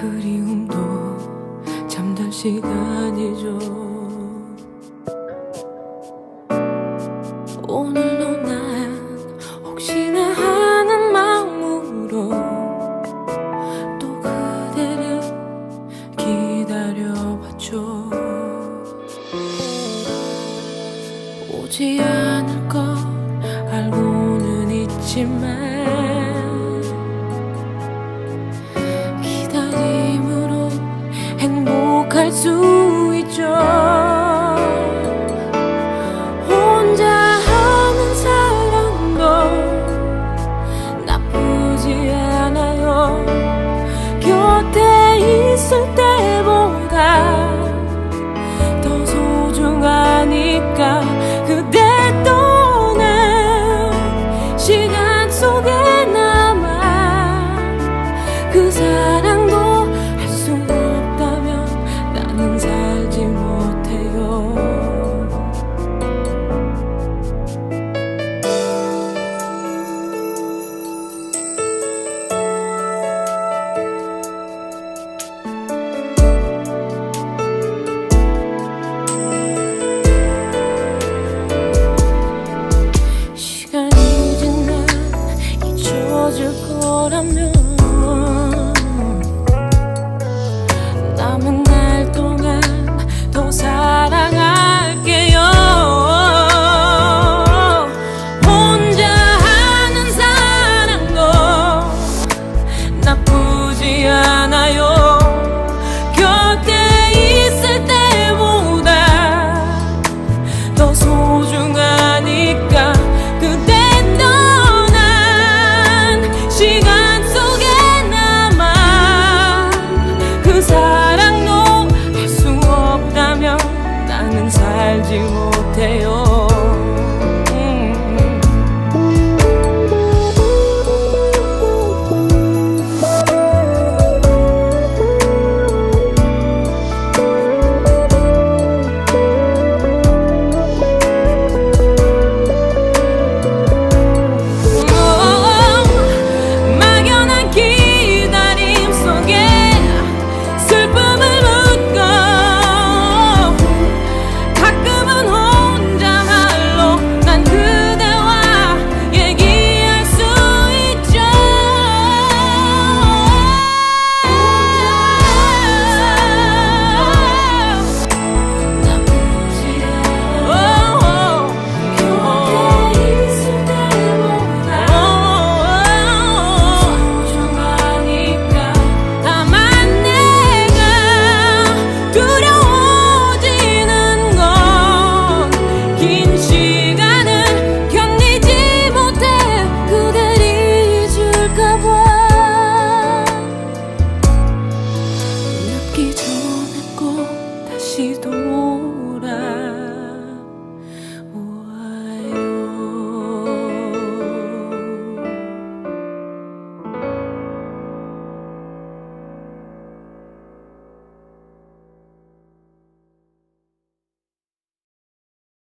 그리움도 잠들 시간이죠. 오늘도 난 혹시나 하는 마음으로 또 그대를 기다려봤죠. 오지 않을 것 알고는 있지만 행복할 수 있죠.